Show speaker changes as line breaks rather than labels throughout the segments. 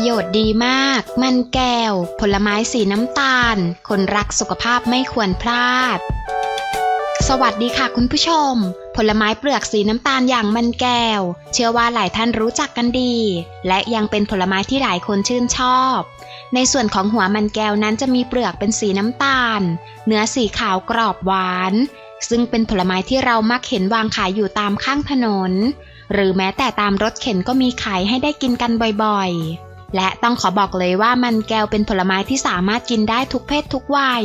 ประโยชน์ดีมาก มันแก้ว ผลไม้สีน้ำตาล คนรักสุขภาพไม่ควรพลาด สวัสดีค่ะคุณผู้ชม ผลไม้เปลือกสีน้ำตาลอย่างมันแก้ว เชื่อว่าหลายท่านรู้จักกันดี และยังเป็นผลไม้ที่หลายคนชื่นชอบ ในส่วนของหัวมันแก้วนั้นจะมีเปลือกเป็นสีน้ำตาล เนื้อสีขาวกรอบหวาน ซึ่งเป็นผลไม้ที่เรามักเห็นวางขายอยู่ตามข้างถนนหรือแม้แต่ตามรถเข็นก็มีขายให้ได้กินกันบ่อยๆ และต้องขอบอกเลยว่ามันแก้วเป็นผลไม้ที่สามารถกินได้ทุกเพศทุกวัย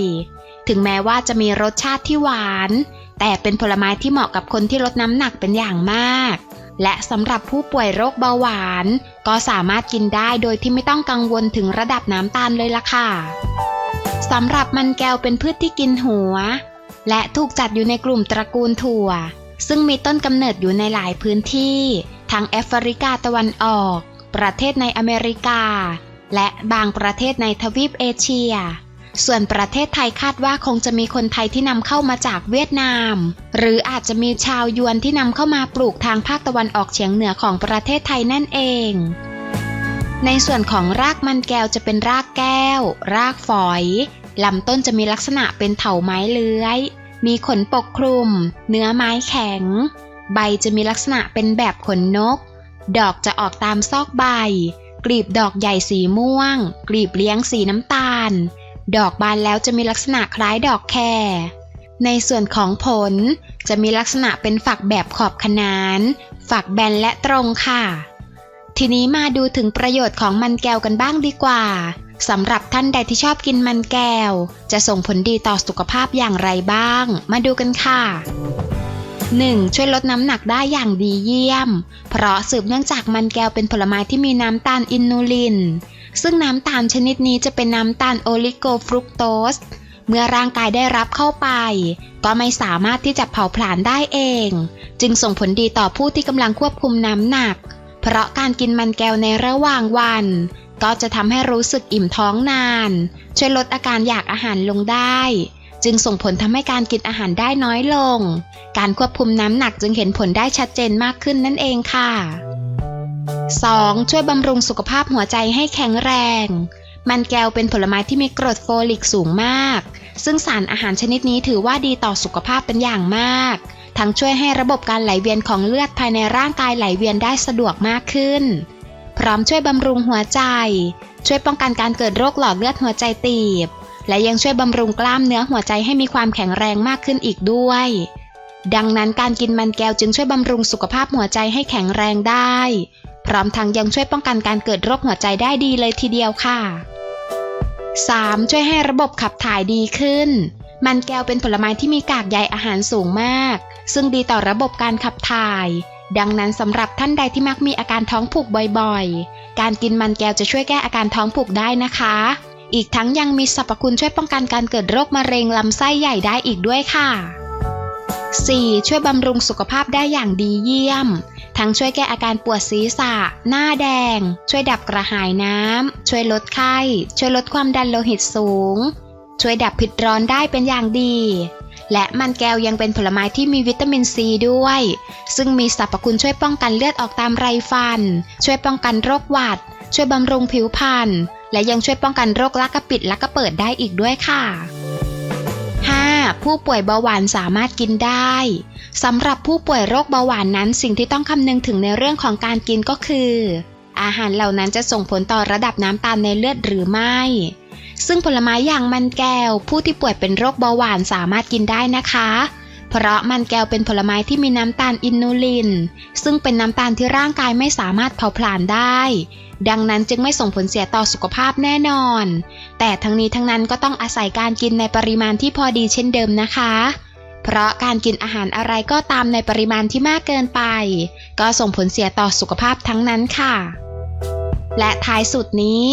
ถึงแม้ว่าจะมีรสชาติที่หวาน แต่เป็นผลไม้ที่เหมาะกับคนที่ลดน้ำหนักเป็นอย่างมาก และสำหรับผู้ป่วยโรคเบาหวาน ก็สามารถกินได้โดยที่ไม่ต้องกังวลถึงระดับน้ำตาลเลยล่ะค่ะสำหรับมันแก้วเป็นพืชที่กินหัว และถูกจัดอยู่ในกลุ่มตระกูลถั่ว ซึ่งมีต้นกำเนิดอยู่ในหลายพื้นที่ ทั้งแอฟริกาตะวันออก ประเทศในอเมริกา และบางประเทศในทวีปเอเชีย ส่วนประเทศไทยคาดว่าคงจะมีคนไทยที่นำเข้ามาจากเวียดนาม หรืออาจจะมีชาวยวนที่นำเข้ามาปลูกทางภาคตะวันออกเฉียงเหนือของประเทศไทยนั่นเองในส่วนของรากมันแก้วจะเป็นรากแก้ว รากฝอย ลำต้นจะมีลักษณะเป็นเถาไม้เลื้อย มีขนปกคลุม เนื้อไม้แข็ง ใบจะมีลักษณะเป็นแบบขนนก ดอกจะออกตามซอกใบ กลีบดอกใหญ่สีม่วง กลีบเลี้ยงสีน้ำตาล ดอกบานแล้วจะมีลักษณะคล้ายดอกแครในส่วนของผลจะมีลักษณะเป็นฝักแบบขอบขนาน ฝักแบนและตรงค่ะ ทีนี้มาดูถึงประโยชน์ของมันแก้วกันบ้างดีกว่าสำหรับท่านใดที่ชอบกินมันแก้ว จะส่งผลดีต่อสุขภาพอย่างไรบ้าง มาดูกันค่ะ 1. ช่วยลดน้ำหนักได้อย่างดีเยี่ยม เพราะสืบเนื่องจากมันแก้วเป็นผลไม้ที่มีน้ำตาลอินูลิน ซึ่งน้ำตาลชนิดนี้จะเป็นน้ำตาลโอลิโกฟรุกโตส เมื่อร่างกายได้รับเข้าไป ก็ไม่สามารถที่จะเผาผลาญได้เอง จึงส่งผลดีต่อผู้ที่กำลังควบคุมน้ำหนัก เพราะการกินมันแก้วในระหว่างวัน ก็จะทำให้รู้สึกอิ่มท้องนาน ช่วยลดอาการอยากอาหารลงได้ จึงส่งผลทำให้การกินอาหารได้น้อยลง การควบคุมน้ำหนักจึงเห็นผลได้ชัดเจนมากขึ้นนั่นเองค่ะ 2. ช่วยบำรุงสุขภาพหัวใจให้แข็งแรง มันแก้วเป็นผลไม้ที่มีกรดโฟลิกสูงมาก ซึ่งสารอาหารชนิดนี้ถือว่าดีต่อสุขภาพเป็นอย่างมาก ทั้งช่วยให้ระบบการไหลเวียนของเลือดภายในร่างกายไหลเวียนได้สะดวกมากขึ้น พร้อมช่วยบำรุงหัวใจ ช่วยป้องกันการเกิดโรคหลอดเลือดหัวใจตีบ และยังช่วยบำรุงกล้ามเนื้อหัวใจให้มีความแข็งแรงมากขึ้นอีกด้วย ดังนั้นการกินมันแก้วจึงช่วยบำรุงสุขภาพหัวใจให้แข็งแรงได้ พร้อมทั้งยังช่วยป้องกันการเกิดโรคหัวใจได้ดีเลยทีเดียวค่ะ 3. ช่วยให้ระบบขับถ่ายดีขึ้น มันแก้วเป็นผลไม้ที่มีกากใยอาหารสูงมาก ซึ่งดีต่อระบบการขับถ่าย ดังนั้นสำหรับท่านใดที่มักมีอาการท้องผูกบ่อยๆ การกินมันแก้วจะช่วยแก้อาการท้องผูกได้นะคะ อีกทั้งยังมีสรรพคุณช่วยป้องกันการเกิดโรคมะเร็งลำไส้ใหญ่ได้อีกด้วยค่ะ 4. ช่วยบำรุงสุขภาพได้อย่างดีเยี่ยม ทั้งช่วยแก้อาการปวดศีรษะ หน้าแดง ช่วยดับกระหายน้ำ ช่วยลดไข้ ช่วยลดความดันโลหิตสูง ช่วยดับผิดร้อนได้เป็นอย่างดี และมันแก้วยังเป็นผลไม้ที่มีวิตามินซีด้วย ซึ่งมีสรรพคุณช่วยป้องกันเลือดออกตามไรฟัน ช่วยป้องกันโรคหวัด ช่วยบำรุงผิวพรรณ และยังช่วยป้องกันโรคลักกระปิดลักกระเปิดได้อีกด้วยค่ะ 5. ผู้ป่วยเบาหวานสามารถกินได้สำหรับผู้ป่วยโรคเบาหวานนั้นสิ่งที่ต้องคำนึงถึงในเรื่องของการกินก็คือ อาหารเหล่านั้นจะส่งผลต่อระดับน้ำตาลในเลือดหรือไม่ ซึ่งผลไม้อย่างมันแก้ว ผู้ที่ป่วยเป็นโรคเบาหวานสามารถกินได้นะคะ เพราะมันแก้วเป็นผลไม้ที่มีน้ำตาลอินูลิน ซึ่งเป็นน้ำตาลที่ร่างกายไม่สามารถเผาผลาญได้ ดังนั้นจึงไม่ส่งผลเสียต่อสุขภาพแน่นอน แต่ทั้งนี้ทั้งนั้นก็ต้องอาศัยการกินในปริมาณที่พอดีเช่นเดิมนะคะ เพราะการกินอาหารอะไรก็ตามในปริมาณที่มากเกินไป ก็ส่งผลเสียต่อสุขภาพทั้งนั้นค่ะ และท้ายสุดนี้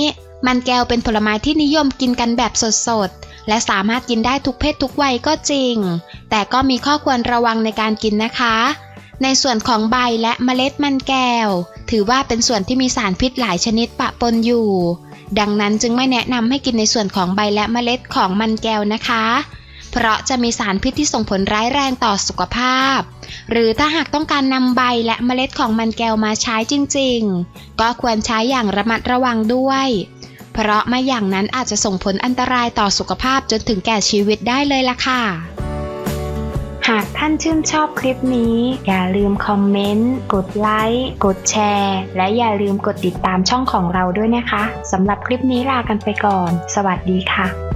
มันแก้วเป็นผลไม้ที่นิยมกินกันแบบสดๆ และสามารถกินได้ทุกเพศทุกวัยก็จริง แต่ก็มีข้อควรระวังในการกินนะคะ ในส่วนของใบและเมล็ดมันแก้ว ถือว่าเป็นส่วนที่มีสารพิษหลายชนิดปะปนอยู่ ดังนั้นจึงไม่แนะนำให้กินในส่วนของใบและเมล็ดของมันแก้วนะคะ เพราะจะมีสารพิษที่ส่งผลร้ายแรงต่อสุขภาพ หรือถ้าหากต้องการนำใบและเมล็ดของมันแก้วมาใช้จริง ๆ ก็ควรใช้อย่างระมัดระวังด้วย เพราะไม่อย่างนั้นอาจจะส่งผลอันตรายต่อสุขภาพจนถึงแก่ชีวิตได้เลยล่ะค่ะ หากท่านชื่นชอบคลิปนี้ อย่าลืมคอมเมนต์ กดไลค์ กดแชร์ และอย่าลืมกดติดตามช่องของเราด้วยนะคะสำหรับคลิปนี้ลากันไปก่อน สวัสดีค่ะ